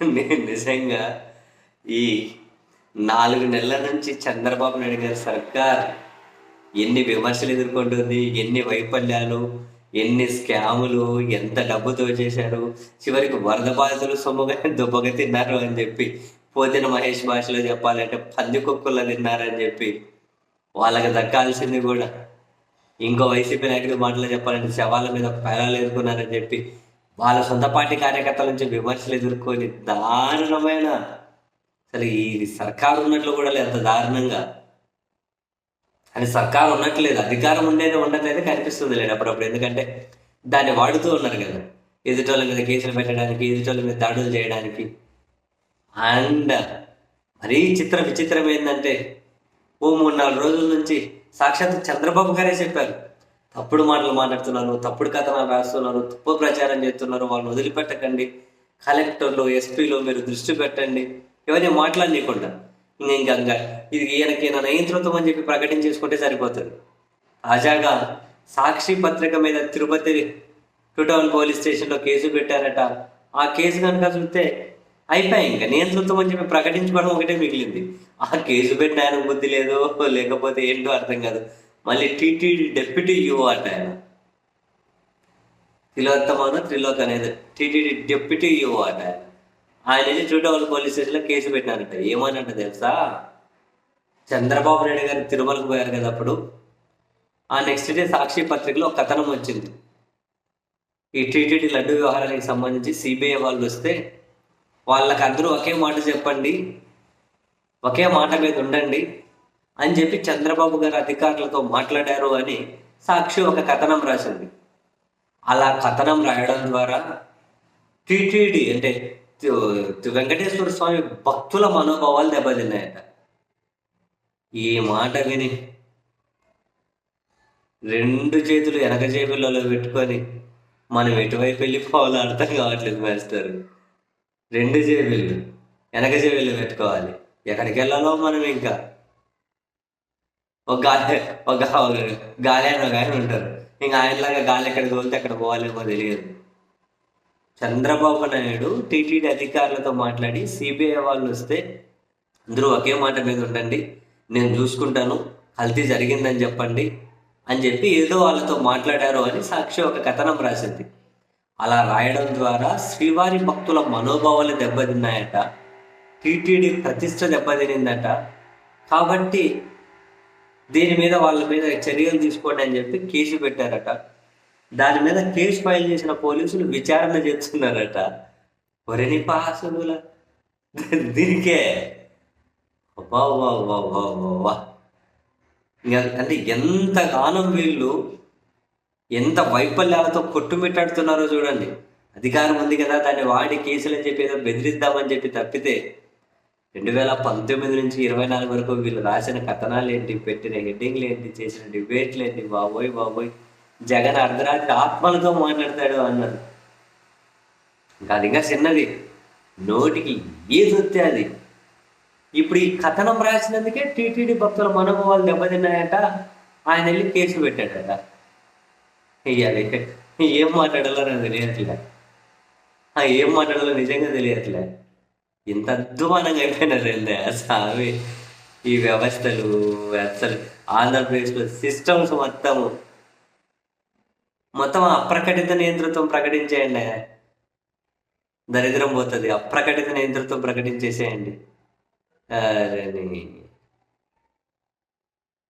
నేను నిజంగా ఈ నాలుగు నెలల నుంచి చంద్రబాబు నాయుడు గారి సర్కార్ ఎన్ని విమర్శలు ఎదుర్కొంటుంది ఎన్ని వైఫల్యాలు ఎన్ని స్కాములు ఎంత డబ్బుతో చేశారు చివరికి వరద బాధితులు సొమ్ముగా దుబ్బగా తిన్నారు అని చెప్పి పోతిన మహేష్ భాషలో చెప్పాలంటే పంది కుక్కల్లో తిన్నారని చెప్పి వాళ్ళకి దక్కాల్సింది కూడా. ఇంకో వైసీపీ నాయకుడి మాటలు చెప్పాలంటే శవాల మీద పేలాలు ఎదుర్కొన్నారని చెప్పి వాళ్ళ సొంత పార్టీ కార్యకర్తల నుంచి విమర్శలు ఎదుర్కొని దారుణమైన అసలు ఈ సర్కారు ఉన్నట్లు కూడా లేదు అంత దారుణంగా. అని సర్కారు ఉన్నట్లేదు అధికారం ఉండేది ఉండదనేది కనిపిస్తుంది లేదు అప్పుడప్పుడు. ఎందుకంటే దాన్ని వాడుతూ ఉన్నారు కదా ఎదుటోళ్ళ మీద కేసులు పెట్టడానికి ఎదుటోళ్ళ మీద దాడులు చేయడానికి. అండ్ మరీ చిత్ర విచిత్రం ఏంటంటే ఓ మూడు నాలుగు రోజుల నుంచి సాక్షాత్ చంద్రబాబు గారే చెప్పారు. తప్పుడు మాటలు మాట్లాడుతున్నారు తప్పుడు కథనాలు రాస్తున్నారు తప్పు ప్రచారం చేస్తున్నారు వాళ్ళని వదిలిపెట్టకండి. కలెక్టర్లు ఎస్పీలో మీరు దృష్టి పెట్టండి. ఇవన్నీ మాట్లాడనీయకుండా. ఇంకా ఇంకా ఇది ఈయనకి నా నియంత్రితం అని చెప్పి ప్రకటించేసుకుంటే సరిపోతుంది. తాజాగా సాక్షి పత్రిక మీద తిరుపతి టూ టౌన్ పోలీస్ స్టేషన్లో కేసు పెట్టారట. ఆ కేసు కనుక చూస్తే అయిపోయాయి ఇంకా నియంతృత్వం అని చెప్పి ప్రకటించుకోవడం ఒకటే మిగిలింది. ఆ కేసు పెట్టిన బుద్ధి లేదో లేకపోతే ఏంటో అర్థం కాదు. మళ్ళీ టీటీడీ డెప్యూటీ ఈఓ అట ఆయన. తిలోత్తమాన త్రిలోక్ అనేది. టీటీడీ డెప్యూటీ యూ అట ఆయన. ఆయన వెళ్ళి టూ పోలీస్ స్టేషన్లో కేసు పెట్టినారంట. ఏమనంట తెలుసా? చంద్రబాబు నాయుడు గారు తిరుమలకు పోయారు కదా అప్పుడు. ఆ నెక్స్ట్ డే సాక్షి పత్రికలో ఒక కథనం వచ్చింది. ఈ టీటీడీ లడ్డు వ్యవహారానికి సంబంధించి సిబిఐ వాళ్ళు వస్తే వాళ్ళకి అందరూ ఒకే మాట చెప్పండి. ఒకే మాట మీద ఉండండి. అని చెప్పి చంద్రబాబు గారు అధికారులతో మాట్లాడారు అని సాక్షి ఒక కథనం రాసింది. అలా కథనం రాయడం ద్వారా టిటిడి అంటే వెంకటేశ్వర స్వామి భక్తుల మనోభావాలు దెబ్బతిన్నాయట. ఈ మాట విని రెండు చేతులు వెనక జేబులలో పెట్టుకొని మనం ఎటువైపు వెళ్ళిపోవాలో అర్థం కావట్లేదు మాస్టర్. రెండు జేబులు వెనక జేబులు పెట్టుకోవాలి. ఎక్కడికి వెళ్ళాలో మనం ఇంకా. ఒక గాలి ఒక గాలి అని ఒక ఆయన ఉంటారు. ఇంకా ఆయనలాగా గాలి ఎక్కడ తోలితే అక్కడ పోవాలేమో తెలియదు. చంద్రబాబు నాయుడు టీటీడీ అధికారులతో మాట్లాడి సిబిఐ వాళ్ళు వస్తే అందరూ ఒకే మాట మీద ఉండండి నేను చూసుకుంటాను కల్తీ జరిగిందని చెప్పండి అని చెప్పి ఏదో వాళ్ళతో మాట్లాడారు అని సాక్షి ఒక కథనం రాసింది. అలా రాయడం ద్వారా శ్రీవారి భక్తుల మనోభావాలు దెబ్బతిన్నాయట టీటీడీ ప్రతిష్ట దెబ్బతినిందట. కాబట్టి దీని మీద వాళ్ళ మీద చర్యలు తీసుకోండి అని చెప్పి కేసు పెట్టారట. దాని మీద కేసు ఫైల్ చేసిన పోలీసులు విచారణ చేస్తున్నారట. వరిని పాసుల దీనికే. అబ్బా, అబ్బా, అబ్బా, అంటే ఎంతగానం వీళ్ళు ఎంత వైఫల్యాలతో కొట్టుమిట్టాడుతున్నారో చూడండి. అధికారం ఉంది కదా దాన్ని వాడి కేసులు అని చెప్పి ఏదో బెదిరిద్దామని చెప్పి తప్పితే రెండు వేల పంతొమ్మిది నుంచి ఇరవై నాలుగు వరకు వీళ్ళు రాసిన కథనాలు ఏంటి పెట్టిన హెడ్డింగ్లు ఏంటి చేసిన డిబేట్లు ఏంటి బాబోయ్ బాబోయ్. జగన్ అర్ధరాత్రి ఆత్మలతో మాట్లాడతాడు అన్నారు. ఇంకా అది ఇంకా చిన్నది. నోటికి ఏది అది? ఇప్పుడు ఈ కథనం రాసినందుకే టీటీడీ భక్తుల మనోభావాలు దెబ్బతిన్నాయట. ఆయన వెళ్ళి కేసు పెట్టాడట. ఇయ్యాలి ఏం మాట్లాడాలో నాకు తెలియట్లే. ఏం మాట్లాడాలో నిజంగా తెలియట్లే. ఇంత అద్భుతంగా అయిపోయినారండి సామి? ఈ వ్యవస్థలు అసలు ఆంధ్రప్రదేశ్లో సిస్టమ్స్ మొత్తము మొత్తం అప్రకటిత నియంతృత్వం ప్రకటించేయండి. దరిద్రం పోతుంది. అప్రకటిత నియంతృత్వం ప్రకటించేసేయండి. అరే